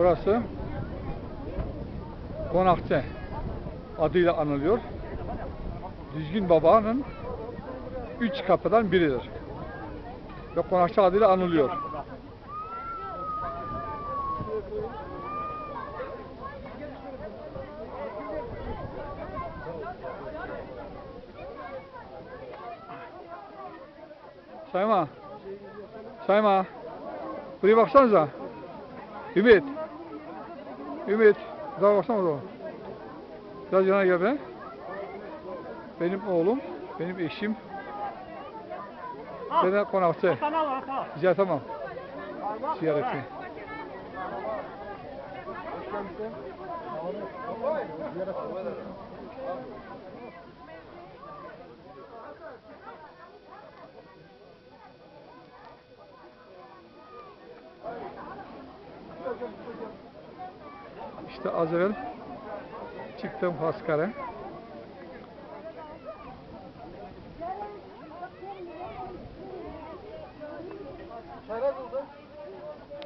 Burası Konakçı adıyla anılıyor. Düzgün Baba'nın üç kapıdan biridir. Ve Konakçı adıyla anılıyor. Sayma. Sayma. Buraya baksanıza. Ümit. Ümit. Daha baksana o. Biraz yana gel be. Benim oğlum, benim eşim. Ben de konakçı. Ziyaret tamam. Ziyareti. İşte az evvel çıktım Haskara. Çaylar buldu.